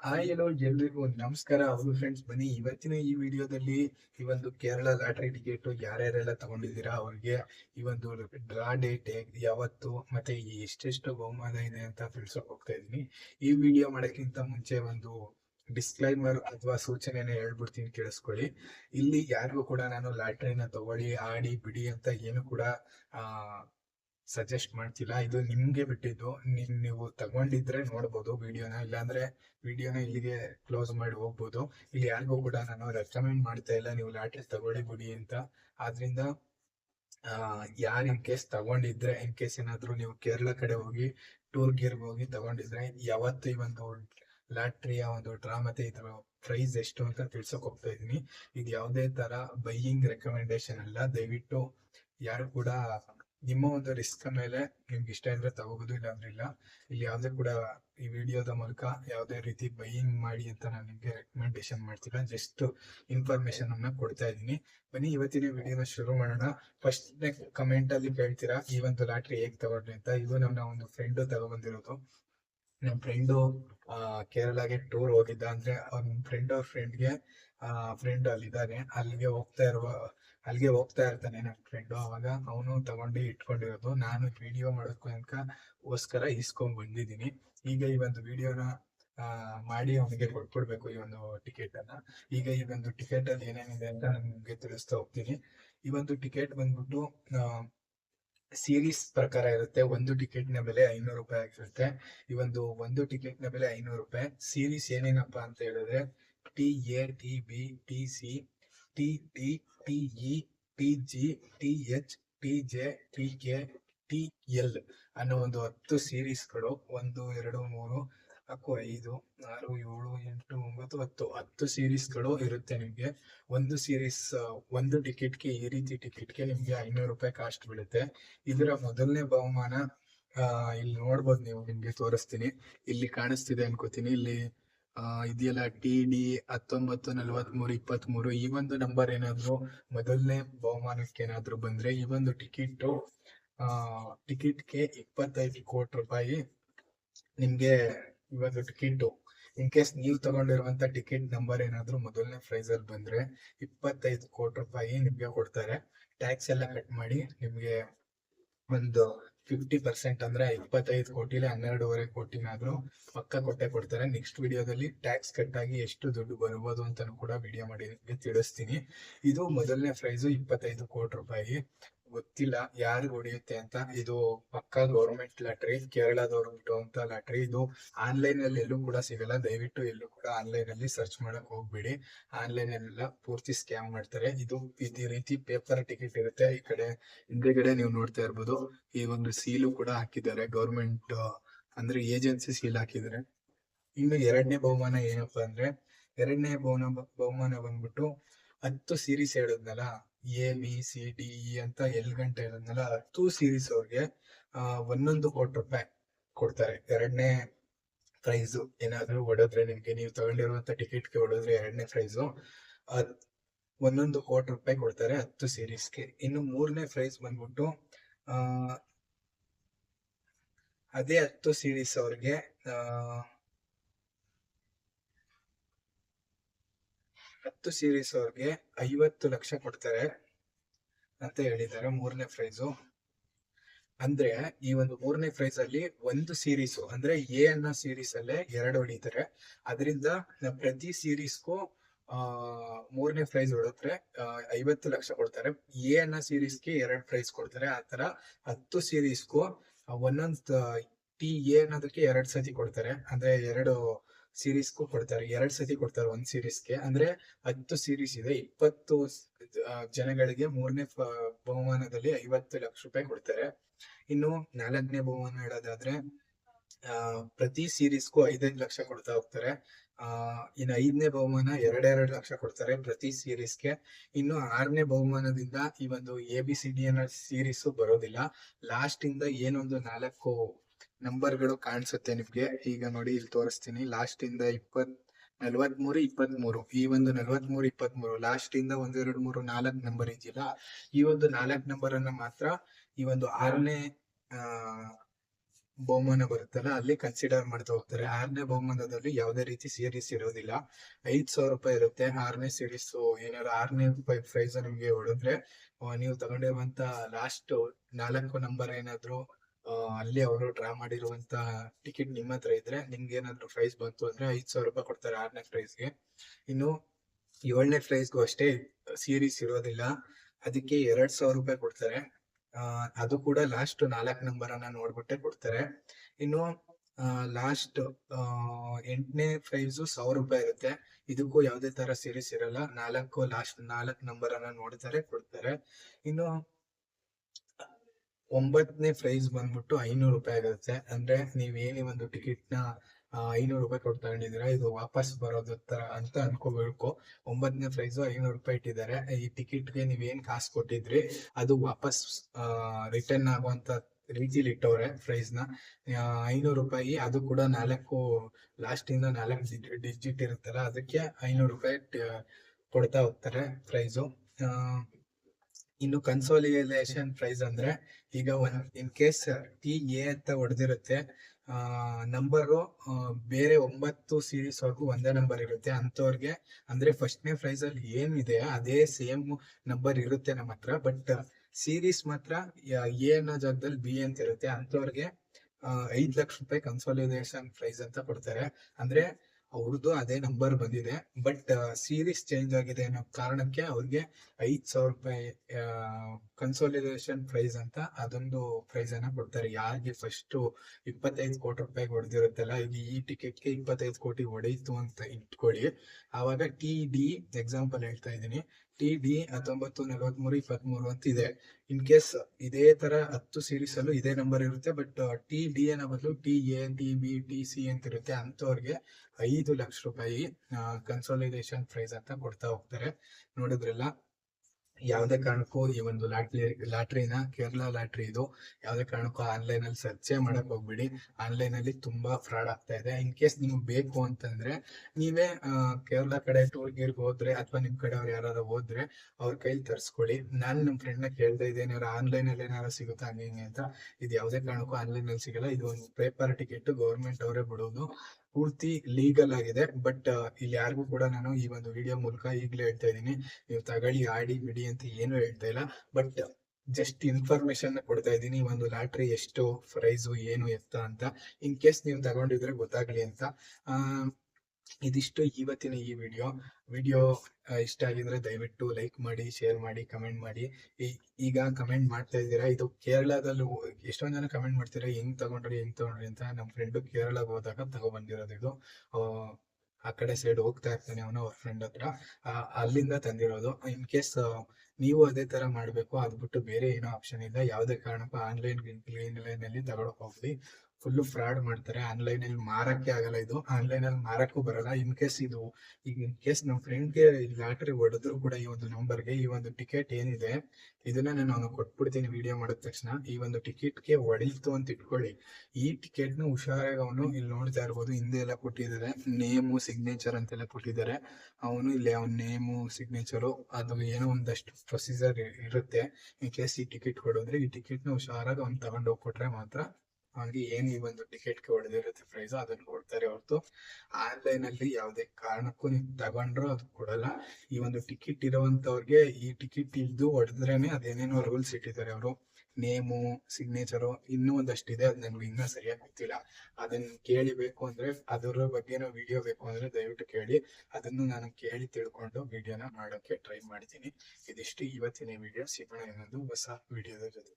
Hi ಎಲ್ಲೋ ಎಲ್ರಿಗೂ. ನಮಸ್ಕಾರ ಹೌದು ಫ್ರೆಂಡ್ಸ್ ಬನ್ನಿ, ಇವತ್ತಿನ ಈ ವಿಡಿಯೋದಲ್ಲಿ ಈ ಒಂದು ಕೇರಳ ಲಾಟ್ರಿ ಟಿಕೆಟ್ ಯಾರ್ಯಾರೆಲ್ಲ ತಗೊಂಡಿದ್ದೀರಾ ಅವ್ರಿಗೆ ಈ ಒಂದು ಡ್ರಾ ಡೇಟ್ ಯಾವತ್ತು ಮತ್ತೆ ಎಷ್ಟೆಷ್ಟು ಬಹುಮಾನ ಇದೆ ಅಂತ ತಿಳ್ಸೋಕೆ ಹೋಗ್ತಾ ಇದ್ದೀನಿ. ಈ ವಿಡಿಯೋ ಮಾಡೋಕ್ಕಿಂತ ಮುಂಚೆ ಒಂದು ಡಿಸ್ಕ್ಲೈಮರ್ ಅಥವಾ ಸೂಚನೆನ ಹೇಳ್ಬಿಡ್ತೀನಿ ಕೇಳಿಸ್ಕೊಳ್ಳಿ. ಇಲ್ಲಿ ಯಾರಿಗೂ ಕೂಡ ನಾನು ಲಾಟ್ರಿನ ತಗೊಳ್ಳಿ, ಆಡಿ, ಬಿಡಿ ಅಂತ ಏನು ಕೂಡ ಸಜೆಸ್ಟ್ ಮಾಡ್ತಿಲ್ಲ ಇದು ನಿಮ್ಗೆ ಬಿಟ್ಟಿದ್ದು. ನೀವು ತಗೊಂಡಿದ್ರೆ ನೋಡ್ಬೋದು ವಿಡಿಯೋನ. ಇಲ್ಲಾಂದ್ರೆ ವಿಡಿಯೋನ ಇಲ್ಲಿಗೆ ಕ್ಲೋಸ್ ಮಾಡಿ ಹೋಗ್ಬೋದು. ಇಲ್ಲಿ ಯಾರಿಗೂ ಕೂಡ ನಾನು ರೆಕಮೆಂಡ್ ಮಾಡ್ತಾ ಇಲ್ಲ. ನೀವು ಲಾಟ್ರಿ ತಗೊಳ್ಳಿ ಬಿಡಿ ಅಂತ. ಆದ್ರಿಂದ ಯಾರು ಇನ್ ಕೇಸ್ ತಗೊಂಡಿದ್ರೆ ಇನ್ ಕೇಸ್ ಏನಾದ್ರು ನೀವು ಕೇರಳ ಕಡೆ ಹೋಗಿ ಟೂರ್ ಗೇರ್ ಹೋಗಿ ತಗೊಂಡಿದ್ರೆ, ಯಾವತ್ತು ಈ ಒಂದು ಲಾಟ್ರಿಯ ಒಂದು ಡ್ರಾ ಮತ್ತೆ ಇದರ ಪ್ರೈಸ್ ಎಷ್ಟು ಅಂತ ತಿಳ್ಸಕ್ ಹೋಗ್ತಾ ಇದೀನಿ ಇದು ಯಾವುದೇ ತರ ಬೈಯಿಂಗ್ ರೆಕಮೆಂಡೇಶನ್ ಅಲ್ಲ. ದಯವಿಟ್ಟು ಯಾರು ಕೂಡ ನಿಮ್ಮ ಒಂದು ರಿಸ್ಕ್ ಮೇಲೆ ನಿಮ್ಗೆ ಇಷ್ಟ ಇದ್ರೆ ತಗೋಬಹುದು ಇಲ್ಲ ಅಂದ್ರೆ ಇಲ್ಲ. ಇಲ್ಲಿ ಯಾವುದೇ ಕೂಡ ಈ ವಿಡಿಯೋದ ಮೂಲಕ ಯಾವುದೇ ರೀತಿ ಬೈಯಿಂಗ್ ಮಾಡಿ ಅಂತ ನಾನು ನಿಮ್ಗೆ ರೆಕಮೆಂಡೇಶನ್ ಮಾಡ್ತಿಲ್ಲ ಜಸ್ಟ್ ಇನ್ಫಾರ್ಮೇಶನ್ ಅನ್ನ ಕೊಡ್ತಾ ಇದ್ದೀನಿ. ಬನ್ನಿ, ಇವತ್ತಿನ ವಿಡಿಯೋನ ಶುರು ಮಾಡೋಣ. ಫಸ್ಟ್ ಕಮೆಂಟ್ ಅಲ್ಲಿ ಕೇಳ್ತೀರಾ ಈ ಒಂದು ಲಾಟ್ರಿ ಹೇಗ್ ತಗೊಂಡ್ರಿ ಅಂತ? ಇದು ನಮ್ಮ ಒಂದು ಫ್ರೆಂಡ್ ತಗೊಬಂದಿರೋದು ನಮ್ಮ ಫ್ರೆಂಡು ಕೇರಳಗೆ ಟೂರ್ ಹೋಗಿದ್ದ ಅಂದ್ರೆ ಅವ್ರ ಫ್ರೆಂಡ್ ಅವ್ರ ಫ್ರೆಂಡ್ಗೆ ಫ್ರೆಂಡ್ ಅಲ್ಲಿದ್ದಾನೆ. ಅಲ್ಲಿಗೆ ಹೋಗ್ತಾ ಇರುವ ಅಲ್ಲಿಗೆ ಹೋಗ್ತಾ ಇರ್ತಾನೆ ನನ್ನ ಫ್ರೆಂಡು ಅವಾಗ ಅವನು ತಗೊಂಡು ಇಟ್ಕೊಂಡಿರೋದು. ನಾನು ವಿಡಿಯೋ ಮಾಡೋದಕ್ಕೋಸ್ಕರ ಇಸ್ಕೊಂಡ್ ಬಂದಿದ್ದೀನಿ. ಈಗ ಈ ಒಂದು ವಿಡಿಯೋನ ಮಾಡಿ ಅವನಿಗೆ ಕೊಟ್ಕೊಡ್ಬೇಕು ಈ ಒಂದು ಟಿಕೆಟ್ ಅನ್ನ. ಈಗ ಈ ಒಂದು ಟಿಕೆಟ್ ಅಲ್ಲಿ ಏನೇನಿದೆ ಅಂತ ನಾನು ನಿಮ್ಗೆ ತಿಳಿಸ್ತಾ ಹೋಗ್ತೀನಿ. ಈ ಒಂದು ಟಿಕೆಟ್ ಬಂದ್ಬಿಟ್ಟು ಸೀರೀಸ್ ಪ್ರಕಾರ ಇರುತ್ತೆ. ಒಂದು ಟಿಕೆಟ್ನ ಬೆಲೆ ಐನೂರು ರೂಪಾಯಿ ಆಗಿರುತ್ತೆ. ಈ ಒಂದು ಒಂದು ಟಿಕೆಟ್ನ ಬೆಲೆ ಐನೂರು ರೂಪಾಯಿ. ಸೀರೀಸ್ ಏನೇನಪ್ಪಾ ಅಂತ ಹೇಳಿದ್ರೆ T A T B T C T T T E T G T H T J T K T L ಅನ್ನೋ ಒಂದು ಹತ್ತು ಸೀರೀಸ್ಗಳು ಒಂದು, ಎರಡು, ಮೂರು, ನಾಲ್ಕು, ಐದು, ಆರು, ಏಳು, ಎಂಟು, ಒಂಬತ್ತು, ಹತ್ತು. ಹತ್ತು ಸೀರೀಸ್ಗಳು ಇರುತ್ತೆ ನಿಮಗೆ. ಒಂದು ಸೀರೀಸ್ ಒಂದು ಟಿಕೆಟ್ಗೆ ಈ ರೀತಿ ಟಿಕೆಟ್ಗೆ ನಿಮಗೆ ಐನೂರು ರೂಪಾಯಿ ಕಾಸ್ಟ್ ಬೀಳುತ್ತೆ. ಇದರ ಮೊದಲನೇ ಬಹುಮಾನ ಇಲ್ಲಿ ನೋಡ್ಬೋದು ನೀವು, ನಿಮಗೆ ತೋರಿಸ್ತೀನಿ. ಇಲ್ಲಿ ಕಾಣಿಸ್ತಿದೆ ಅನ್ಕೋತೀನಿ. ಇಲ್ಲಿ ಇದೆಯಲ್ಲ ಟಿ ಡಿ ಹತ್ತೊಂಬತ್ತು ನಲವತ್ಮೂರು ಇಪ್ಪತ್ಮೂರು ಈ ಒಂದು ನಂಬರ್ ಏನಾದ್ರು ಮೊದಲನೇ ಬಹುಮಾನಕ್ಕೆ ಏನಾದ್ರು ಬಂದ್ರೆ ಈ ಒಂದು ಟಿಕೆಟ್ ಟಿಕೆಟ್ಗೆ ಇಪ್ಪತ್ತೈದು ಕೋಟಿ ರೂಪಾಯಿ ನಿಮ್ಗೆ ಈ ಒಂದು ಟಿಕೆಟ್ ಇನ್ ಕೇಸ್ ನೀವು ತಗೊಂಡಿರುವಂತ ಟಿಕೆಟ್ ನಂಬರ್ ಏನಾದ್ರು ಮೊದಲನೇ ಪ್ರೈಸ್ ಅಲ್ಲಿ ಬಂದ್ರೆ ಇಪ್ಪತ್ತೈದು ಕೋಟಿ ರೂಪಾಯಿ ನಿಮ್ಗೆ ಕೊಡ್ತಾರೆ. ಟ್ಯಾಕ್ಸ್ ಎಲ್ಲ ಕಟ್ ಮಾಡಿ ನಿಮ್ಗೆ ಒಂದು ಫಿಫ್ಟಿ ಪರ್ಸೆಂಟ್ ಅಂದ್ರೆ ಇಪ್ಪತ್ತೈದು ಕೋಟಿಲಿ ಹನ್ನೆರಡೂವರೆ ಕೋಟಿನಾದ್ರೂ ಪಕ್ಕ ಕೊಟ್ಟೆ ಕೊಡ್ತಾರೆ. ನೆಕ್ಸ್ಟ್ ವಿಡಿಯೋದಲ್ಲಿ ಟ್ಯಾಕ್ಸ್ ಕಟ್ ಆಗಿ ಎಷ್ಟು ದುಡ್ಡು ಬರ್ಬೋದು ಅಂತಾನು ಕೂಡ ವಿಡಿಯೋ ಮಾಡಿ ತಿಳಿಸ್ತೀನಿ. ಇದು ಮೊದಲನೇ ಪ್ರೈಸು ಇಪ್ಪತ್ತೈದು ಕೋಟಿ ರೂಪಾಯಿ. ಗೊತ್ತಿಲ್ಲ ಯಾರು ಹೊಡೆಯುತ್ತೆ ಅಂತ. ಇದು ಪಕ್ಕ ಗೌರ್ಮೆಂಟ್ ಲಾಟ್ರಿ ಕೇರಳದವ್ರು ಬಿಟ್ಟುವಂತ ಲಾಟ್ರಿ ಇದು ಆನ್ಲೈನ್ ಅಲ್ಲಿ ಎಲ್ಲೂ ಕೂಡ ಸಿಗಲ್ಲ. ದಯವಿಟ್ಟು ಎಲ್ಲೂ ಕೂಡ ಆನ್ಲೈನ್ ಅಲ್ಲಿ ಸರ್ಚ್ ಮಾಡಕ್ ಹೋಗ್ಬೇಡಿ. ಆನ್ಲೈನ್ ಅಲ್ಲೆಲ್ಲ ಪೂರ್ತಿ ಸ್ಕ್ಯಾಮ್ ಮಾಡ್ತಾರೆ. ಇದು, ಇದೇ ರೀತಿ ಪೇಪರ್ ಟಿಕೆಟ್ ಇರುತ್ತೆ. ಈ ಕಡೆ ಹಿಂದೆಗಡೆ ನೀವು ನೋಡ್ತಾ ಇರ್ಬೋದು. ಈ ಒಂದು ಸೀಲು ಕೂಡ ಹಾಕಿದ್ದಾರೆ. ಗೌರ್ಮೆಂಟ್ ಅಂದ್ರೆ ಏಜೆನ್ಸಿ ಸೀಲ್ ಹಾಕಿದ್ದಾರೆ. ಇನ್ನು ಎರಡನೇ ಬಹುಮಾನ ಏನಪ್ಪಾ ಅಂದ್ರೆ, ಎರಡನೇ ಬಹುಮಾನ ಬಹುಮಾನ ಬಂದ್ಬಿಟ್ಟು ಹತ್ತು ಸೀರೀಸ್ ಹೇಳಿದ್ನಲ್ಲ A B C D E ಅಂತ ಎಲ್ ಗಂಟೆ ಇರೋದ್ನೆಲ್ಲ ಹತ್ತು ಸೀರೀಸ್ ಅವ್ರಿಗೆ ಒಂದೊಂದು ಕೋಟಿ ರೂಪಾಯಿ ಕೊಡ್ತಾರೆ. ಎರಡನೇ ಪ್ರೈಸು ಏನಾದರೂ ಹೊಡೆದ್ರೆ ನಿಮಗೆ, ನೀವು ತಗೊಂಡಿರುವಂಥ ಟಿಕೆಟ್ಗೆ ಹೊಡೆದ್ರೆ ಎರಡನೇ ಪ್ರೈಸು ಒಂದೊಂದು ಕೋಟಿ ರೂಪಾಯಿ ಕೊಡ್ತಾರೆ ಹತ್ತು ಸೀರೀಸ್ಗೆ ಇನ್ನು ಮೂರನೇ ಪ್ರೈಸ್ ಬಂದ್ಬಿಟ್ಟು ಅದೇ ಹತ್ತು ಸೀರೀಸ್ ಅವ್ರಿಗೆ ಹತ್ತು ಸೀರೀಸ್ ಅವ್ರಿಗೆ ಐವತ್ತು ಲಕ್ಷ ಕೊಡ್ತಾರೆ ಅಂತ ಹೇಳಿದ್ದಾರೆ ಮೂರನೇ ಪ್ರೈಸು ಅಂದ್ರೆ ಈ ಒಂದು ಮೂರನೇ ಪ್ರೈಸ್ ಅಲ್ಲಿ ಒಂದು ಸೀರೀಸು ಅಂದ್ರೆ ಎ ಅನ್ನೋ ಸೀರೀಸ್ ಅಲ್ಲೇ ಎರಡು ಹೊಡಿತಾರೆ. ಅದರಿಂದ ಪ್ರತಿ ಸೀರೀಸ್ಗೂ ಆ, ಮೂರನೇ ಪ್ರೈಸ್ ಹೊಡೆದ್ರೆ ಐವತ್ತು ಲಕ್ಷ ಕೊಡ್ತಾರೆ. ಎ ಅನ್ನೋ ಸೀರೀಸ್ಗೆ ಎರಡು ಪ್ರೈಸ್ ಕೊಡ್ತಾರೆ. ಆತರ ಹತ್ತು ಸೀರೀಸ್ಗೂ ಒಂದೊಂದ್ ಟಿ ಎ ಅನ್ನೋದಕ್ಕೆ ಎರಡು ಸತಿ ಕೊಡ್ತಾರೆ. ಅಂದ್ರೆ ಎರಡು ಸೀರೀಸ್ಗೂ ಕೊಡ್ತಾರೆ, ಎರಡ್ ಸತಿ ಕೊಡ್ತಾರೆ ಒಂದ್ ಸೀರೀಸ್ಗೆ ಅಂದ್ರೆ ಹತ್ತು ಸೀರೀಸ್ ಇದೆ, ಇಪ್ಪತ್ತು ಜನಗಳಿಗೆ ಮೂರನೇ ಬಹುಮಾನದಲ್ಲಿ ಐವತ್ತು ಲಕ್ಷ ರೂಪಾಯಿ ಕೊಡ್ತಾರೆ. ಇನ್ನು ನಾಲ್ಕನೇ ಬಹುಮಾನ ಹೇಳೋದಾದ್ರೆ, ಆ, ಪ್ರತಿ ಸೀರೀಸ್ಗೂ ಐದೈದು ಲಕ್ಷ ಕೊಡ್ತಾ ಹೋಗ್ತಾರೆ. ಆ, ಇನ್ನು ಐದನೇ ಬಹುಮಾನ ಎರಡೆರಡು ಲಕ್ಷ ಕೊಡ್ತಾರೆ ಪ್ರತಿ ಸೀರೀಸ್ಗೆ ಇನ್ನು ಆರನೇ ಬಹುಮಾನದಿಂದ ಈ ಒಂದು ಎ ಬಿ ಸಿ ಡಿ ಅನ್ನೋ ಸೀರೀಸ್ ಬರೋದಿಲ್ಲ. ಲಾಸ್ಟ್ ಇಂದ ಏನೊಂದು ನಾಲ್ಕು ನಂಬರ್ಗಳು ಕಾಣಿಸುತ್ತೆ ನಿಮ್ಗೆ. ಈಗ ನೋಡಿ ಇಲ್ಲಿ ತೋರಿಸ್ತೀನಿ. ಲಾಸ್ಟ್ ಇಂದ ಇಪ್ಪತ್, ನಲ್ವತ್ಮೂರು, ಇಪ್ಪತ್ಮೂರು. ಈ ಒಂದು ನಲ್ವತ್ಮೂರು, ಇಪ್ಪತ್ಮೂರು. ಲಾಸ್ಟ್ ಇಂದ ಒಂದ್ ಎರಡು ಮೂರು ನಾಲ್ಕು ನಂಬರ್ ಇದೆಯಲ್ಲ? ಈ ಒಂದು ನಾಲ್ಕು ನಂಬರ್ ಅನ್ನ ಮಾತ್ರ ಈ ಒಂದು ಆರನೇ ಬಹುಮಾನ ಬರುತ್ತಲ್ಲ, ಅಲ್ಲಿ ಕನ್ಸಿಡರ್ ಮಾಡ್ತಾ ಹೋಗ್ತಾರೆ. ಆರನೇ ಬಹುಮಾನದಲ್ಲಿ ಯಾವುದೇ ರೀತಿ ಸೀರೀಸ್ ಇರೋದಿಲ್ಲ. ಐದ್ ಸಾವಿರ ರೂಪಾಯಿ ಇರುತ್ತೆ. ಆರನೇ ಸೀರೀಸ್ ಏನಾದ್ರು ಆರನೇ ರೂಪಾಯಿ ಪ್ರೈಸ್ ನಿಮ್ಗೆ ಹೊಡೆದ್ರೆ ನೀವು ತಗೊಂಡಿರುವಂತ ಲಾಸ್ಟ್ ನಾಲ್ಕು ನಂಬರ್ ಏನಾದ್ರು ಅಲ್ಲಿ ಅವರು ಡ್ರಾ ಮಾಡಿರುವಂತ ಟಿಕೆಟ್ ನಿಮ್ಮ ಹತ್ರ ಇದ್ರೆ ನಿಮ್ಗೆ ಏನಾದ್ರು ಪ್ರೈಸ್ ಬಂತು ಅಂದ್ರೆ ಐದ್ ಸಾವಿರ ರೂಪಾಯಿ ಕೊಡ್ತಾರೆ ಆರನೇ ಪ್ರೈಸ್ಗೆ ಇನ್ನು ಏಳನೇ ಪ್ರೈಸ್ಗೂ ಅಷ್ಟೇ ಸೀರೀಸ್ ಇರೋದಿಲ್ಲ. ಅದಕ್ಕೆ ಎರಡ್ ಸಾವಿರ ರೂಪಾಯಿ ಕೊಡ್ತಾರೆ. ಅದು ಕೂಡ ಲಾಸ್ಟ್ ನಾಲ್ಕು ನಂಬರ್ ಅನ್ನ ನೋಡ್ಬಿಟ್ಟೆ ಕೊಡ್ತಾರೆ. ಇನ್ನು ಲಾಸ್ಟ್ ಎಂಟನೇ ಪ್ರೈಸ್ ಸಾವಿರ ರೂಪಾಯಿ ಇರುತ್ತೆ. ಇದಕ್ಕೂ ಯಾವುದೇ ತರ ಸೀರೀಸ್ ಇರಲ್ಲ. ನಾಲ್ಕು ಲಾಸ್ಟ್ ನಾಲ್ಕು ನಂಬರ್ ಅನ್ನ ನೋಡ್ತಾರೆ ಕೊಡ್ತಾರೆ. ಇನ್ನು ಒಂಬತ್ತನೇ ಪ್ರೈಸ್ ಬಂದ್ಬಿಟ್ಟು ಐನೂರು ರೂಪಾಯಿ ಆಗುತ್ತೆ. ಅಂದ್ರೆ ನೀವ್ ಏನೇ ಒಂದು ಟಿಕೆಟ್ನ ಐನೂರು ರೂಪಾಯಿ ಕೊಟ್ಟು ತಗೊಂಡಿದ್ದೀರಾ, ಇದು ವಾಪಸ್ ಬರೋದು ತರ ಅಂತ ಅನ್ಕೋಬೇಕು. ಒಂಬತ್ತನೇ ಪ್ರೈಸ್ ಐನೂರು ರೂಪಾಯಿ ಇಟ್ಟಿದ್ದಾರೆ. ಈ ಟಿಕೆಟ್ಗೆ ನೀವು ಏನ್ ಕಾಸು ಕೊಟ್ಟಿದ್ರಿ, ಅದು ವಾಪಸ್ ರಿಟರ್ನ್ ಆಗುವಂತ ರೀತಿಲಿ ಇಟ್ಟವ್ರೆ ಪ್ರೈಸ್ನ. ಐನೂರು ರೂಪಾಯಿ, ಅದು ಕೂಡ ನಾಲ್ಕು ಲಾಸ್ಟ್ ಇಂದ ನಾಲ್ಕು ಡಿಜಿಟ್ ಇರುತ್ತಲ್ಲ, ಅದಕ್ಕೆ ಐನೂರು ರೂಪಾಯಿ ಕೊಡ್ತಾ ಹೋಗ್ತಾರೆ ಪ್ರೈಸು ಇನ್ನು ಕನ್ಸೋಲಿಯೇಷನ್ ಪ್ರೈಸ್ ಅಂದ್ರೆ ಈಗ ಒಂದ್ ಇನ್ ಕೇಸ್ ಟಿ ಎ ಅಂತ ಹೊಡೆದಿರುತ್ತೆ ನಂಬರು ಬೇರೆ ಒಂಬತ್ತು ಸೀರೀಸ್ ವರ್ಗೂ ಒಂದೇ ನಂಬರ್ ಇರುತ್ತೆ. ಅಂತವ್ರಿಗೆ ಅಂದ್ರೆ ಫಸ್ಟ್ನೇ ಪ್ರೈಸ್ ಅಲ್ಲಿ ಏನಿದೆ, ಅದೇ ಸೇಮ್ ನಂಬರ್ ಇರುತ್ತೆ ನಮ್ಮ ಹತ್ರ. ಬಟ್ ಸೀರೀಸ್ ಮಾತ್ರ ಎ ಅನ್ನೋ ಜಾಗದಲ್ಲಿ ಬಿ ಅಂತ ಇರುತ್ತೆ ಅಂತವ್ರಿಗೆ ಐದ್ ಲಕ್ಷ ರೂಪಾಯಿ ಕನ್ಸೋಲಿಯೇಷನ್ ಪ್ರೈಸ್ ಅಂತ ಕೊಡ್ತಾರೆ. ಅಂದ್ರೆ ಅವ್ರದ್ದು ಅದೇ ನಂಬರ್ ಬಂದಿದೆ. ಬಟ್ ಸೀರೀಸ್ ಚೇಂಜ್ ಆಗಿದೆ ಅನ್ನೋ ಕಾರಣಕ್ಕೆ ಅವ್ರಿಗೆ ಐದ್ ಸಾವಿರ ರೂಪಾಯಿ ಕನ್ಸೋಲಿಡೇಷನ್ ಪ್ರೈಸ್ ಅಂತ ಅದೊಂದು ಪ್ರೈಸ್ ಅನ್ನ ಕೊಡ್ತಾರೆ. ಯಾರಿಗೆ ಫಸ್ಟ್ ಇಪ್ಪತ್ತೈದು ಕೋಟಿ ರೂಪಾಯಿ ಹೊಡೆದಿರುತ್ತಲ್ಲ, ಈಗ ಈ ಟಿಕೆಟ್ಗೆ ಇಪ್ಪತ್ತೈದು ಕೋಟಿ ಹೊಡೆಯಿತು ಅಂತ ಇಟ್ಕೊಳ್ಳಿ. ಆವಾಗ ಟಿ ಡಿ ಎಕ್ಸಾಂಪಲ್ ಹೇಳ್ತಾ ಇದ್ದೀನಿ. ಟಿ ಡಿ ಹತ್ತೊಂಬತ್ತು ನಲವತ್ಮೂರು ಇಪ್ಪತ್ಮೂರು ಅಂತ ಇದೆ. ಇನ್ ಕೇಸ್ ಇದೇ ತರ ಹತ್ತು ಸೀರೀಸ್ ಅಲ್ಲೂ ಇದೇ ನಂಬರ್ ಇರುತ್ತೆ ಬಟ್ ಟಿ ಡಿ ಅನ್ನೋ ಬದಲು T A T B T C ಅಂತ ಇರುತ್ತೆ. ಅಂತವ್ರಿಗೆ ಐದು ಲಕ್ಷ ರೂಪಾಯಿ ಕನ್ಸೋಲಿಡೇಷನ್ ಪ್ರೈಸ್ ಅಂತ ಕೊಡ್ತಾ ಹೋಗ್ತಾರೆ. ನೋಡಿದ್ರಲ್ಲ? ಯಾವುದೇ ಕಾರಣಕ್ಕೂ ಈ ಒಂದು ಲಾಟ್ರಿ, ಲಾಟ್ರಿನ, ಕೇರಳ ಲಾಟ್ರಿ ಇದು ಯಾವುದೇ ಕಾರಣಕ್ಕೂ ಆನ್ಲೈನ್ ಅಲ್ಲಿ ಸರ್ಚೆ ಮಾಡಕ್ ಹೋಗ್ಬಿಡಿ. ಆನ್ಲೈನ್ ಅಲ್ಲಿ ತುಂಬಾ ಫ್ರಾಡ್ ಆಗ್ತಾ ಇದೆ. ಇನ್ ಕೇಸ್ ನಿಮ್ಗೆ ಬೇಕು ಅಂತಂದ್ರೆ, ನೀವೇ ಕೇರಳ ಕಡೆ ಟೂರ್ ಗೀರ್ಗೆ ಹೋದ್ರೆ ಅಥವಾ ನಿಮ್ ಕಡೆ ಅವ್ರು ಯಾರು ಹೋದ್ರೆ ಅವ್ರ ಕೈಲಿ ತರ್ಸ್ಕೊಳ್ಳಿ. ನಾನು ನಮ್ಮ ಫ್ರೆಂಡ್ನ ಕೇಳ್ತಾ ಇದೇನ ಆನ್ಲೈನ್ ಅಲ್ಲಿ ಏನಾರ ಸಿಗುತ್ತಾ ಹಿಂಗೆ ಅಂತ. ಇದು ಯಾವುದೇ ಕಾರಣಕ್ಕೂ ಆನ್ಲೈನ್ ಅಲ್ಲಿ ಸಿಗಲ್ಲ. ಇದು ಒಂದು ಪೇಪರ್ ಟಿಕೆಟ್ ಗೌರ್ಮೆಂಟ್ ಅವರೇ ಬಿಡೋದು. ಪೂರ್ತಿ ಲೀಗಲ್ ಆಗಿದೆ. ಬಟ್ ಇಲ್ಲಿ ಯಾರಿಗೂ ಕೂಡ ನಾನು ಈ ಒಂದು ವಿಡಿಯೋ ಮೂಲಕ ಈಗಲೇ ಹೇಳ್ತಾ ಇದ್ದೀನಿ. ನೀವು ತಗಳಿ ಆಡಿ ಬಿಡಿ ಅಂತ ಏನು ಹೇಳ್ತಾ ಇಲ್ಲ. ಬಟ್ ಜಸ್ಟ್ ಇನ್ಫಾರ್ಮೇಶನ್ ಕೊಡ್ತಾ ಇದ್ದೀನಿ. ಒಂದು ಲಾಟ್ರಿ ಎಷ್ಟು ಪ್ರೈಸು ಏನು ಎತ್ತ ಅಂತ. ಇನ್ ಕೇಸ್ ನೀವು ತಗೊಂಡಿದ್ರೆ ಗೊತ್ತಾಗ್ಲಿ ಅಂತ. ಆ, ಇದಿಷ್ಟು ಇವತ್ತಿನ ಈ ವಿಡಿಯೋ. ವಿಡಿಯೋ ಇಷ್ಟ ಆಗಿದ್ರೆ ದಯವಿಟ್ಟು ಲೈಕ್ ಮಾಡಿ ಶೇರ್ ಮಾಡಿ ಕಮೆಂಟ್ ಮಾಡಿ. ಈಗ ಕಮೆಂಟ್ ಮಾಡ್ತಾ ಇದ್ದೀರಾ? ಇದು ಕೇರಳದಲ್ಲಿ ಎಷ್ಟೊಂದು ಜನ ಕಮೆಂಟ್ ಮಾಡ್ತೀರಾ? ಹೆಂಗ್ ತಗೊಂಡ್ರಿ ಹೆಂಗ್ ತಗೊಂಡ್ರಿ ಅಂತ ನಮ್ಮ ಫ್ರೆಂಡ್ ಕೇರಳಕ್ಕೆ ಹೋದಾಗ ತಗೊಬಂದಿರೋದು ಇದು. ಆ, ಕಡೆ ಸೈಡ್ ಹೋಗ್ತಾ ಇರ್ತಾನೆ ಅವನು ಅವ್ರ ಫ್ರೆಂಡ್ ಹತ್ರ. ಅಲ್ಲಿಂದ ತಂದಿರೋದು. ಇನ್ ಕೇಸ್ ನೀವು ಅದೇ ತರ ಮಾಡ್ಬೇಕು ಅದ್ಬಿಟ್ಟು ಬೇರೆ ಏನೋ ಆಪ್ಷನ್ ಇಲ್ಲ. ಯಾವುದೇ ಕಾರಣಕ್ಕೂ ಆನ್ಲೈನ್ ಲೈನ್ ಅಲ್ಲಿ ತಗೊಳಕ್ ಹೋಗ್ಲಿ ಫುಲ್ ಫ್ರಾಡ್ ಮಾಡ್ತಾರೆ. ಆನ್ಲೈನ್ ಅಲ್ಲಿ ಮಾರಕ್ಕೆ ಆಗಲ್ಲ ಇದು. ಆನ್ಲೈನ್ ಅಲ್ಲಿ ಮಾರಕ್ಕೂ ಬರಲ್ಲ. ಇನ್ ಕೇಸ್ ಇದು, ಈಗ ಇನ್ ಕೇಸ್ ನಮ್ಮ ಫ್ರೆಂಡ್ಗೆ ಲಾಟ್ರಿ ಹೊಡೆದ್ರು ಕೂಡ ಈ ಒಂದು ನಂಬರ್ಗೆ ಈ ಒಂದು ಟಿಕೆಟ್ ಏನಿದೆ, ಇದನ್ನ ನಾನು ಅವನು ಕೊಟ್ಬಿಡ್ತೀನಿ ವಿಡಿಯೋ ಮಾಡಿದ ತಕ್ಷಣ. ಈ ಒಂದು ಟಿಕೆಟ್ಗೆ ಹೊಡಿಲ್ತು ಅಂತ ಇಟ್ಕೊಳ್ಳಿ. ಈ ಟಿಕೆಟ್ನ ಹುಷಾರಾಗಿ ಅವನು ಇಲ್ಲಿ ನೋಡ್ತಾ ಇರ್ಬೋದು. ಹಿಂದೆ ಎಲ್ಲ ಕೊಟ್ಟಿದ್ದಾರೆ. ನೇಮು ಸಿಗ್ನೇಚರ್ ಅಂತೆಲ್ಲ ಕೊಟ್ಟಿದ್ದಾರೆ. ಅವನು ಇಲ್ಲಿ ಅವನ ನೇಮು ಸಿಗ್ನೇಚರು ಅದು ಏನೋ ಒಂದಷ್ಟು ಪ್ರೊಸೀಜರ್ ಇರುತ್ತೆ. ಇನ್ ಕೇಸ್ ಈ ಟಿಕೆಟ್ ಕೊಡೋದ್ರೆ ಈ ಟಿಕೆಟ್ನ ಹುಷಾರಾಗಿ ಅವ್ನು ತಗೊಂಡು ಹೋಗ್ಕೊಟ್ರೆ ಮಾತ್ರ ಅವ್ನಿಗೆ ಏನು ಈ ಒಂದು ಟಿಕೆಟ್ಗೆ ಹೊಡೆದಿರುತ್ತೆ ಪ್ರೈಸ್ ಅದನ್ನ ಕೊಡ್ತಾರೆ ಹೊರತು. ಆನ್ಲೈನ್ ಅಲ್ಲಿ ಯಾವುದೇ ಕಾರಣಕ್ಕೂ ನೀವು ತಗೊಂಡ್ರು ಅದು ಕೊಡಲ್ಲ. ಈ ಒಂದು ಟಿಕೆಟ್ ಇರುವಂತವ್ರಿಗೆ ಈ ಟಿಕೆಟ್ ಇದ್ದು ಹೊಡೆದ್ರೇನೆ ಅದೇನೇನೋ ರೂಲ್ಸ್ ಇಟ್ಟಿದ್ದಾರೆ ಅವರು. ನೇಮು ಸಿಗ್ನೇಚರು ಇನ್ನೂ ಒಂದಷ್ಟಿದೆ, ಅದು ನನ್ಗೆ ಇನ್ನೂ ಸರಿಯಾಗಿ ಗೊತ್ತಿಲ್ಲ. ಅದನ್ನ ಕೇಳಿಬೇಕು ಅಂದ್ರೆ ಅದರ ಬಗ್ಗೆನೋ ವಿಡಿಯೋ ಬೇಕು ಅಂದ್ರೆ ದಯವಿಟ್ಟು ಕೇಳಿ. ಅದನ್ನು ನಾನು ಕೇಳಿ ತಿಳ್ಕೊಂಡು ವಿಡಿಯೋನ ಮಾಡೋಕ್ಕೆ ಟ್ರೈ ಮಾಡ್ತೀನಿ. ಇದಿಷ್ಟು. ಇವತ್ತಿನ ವಿಡಿಯೋ ಸಿಗೋಣ ಇನ್ನೊಂದು ಹೊಸ ವಿಡಿಯೋದ ಜೊತೆ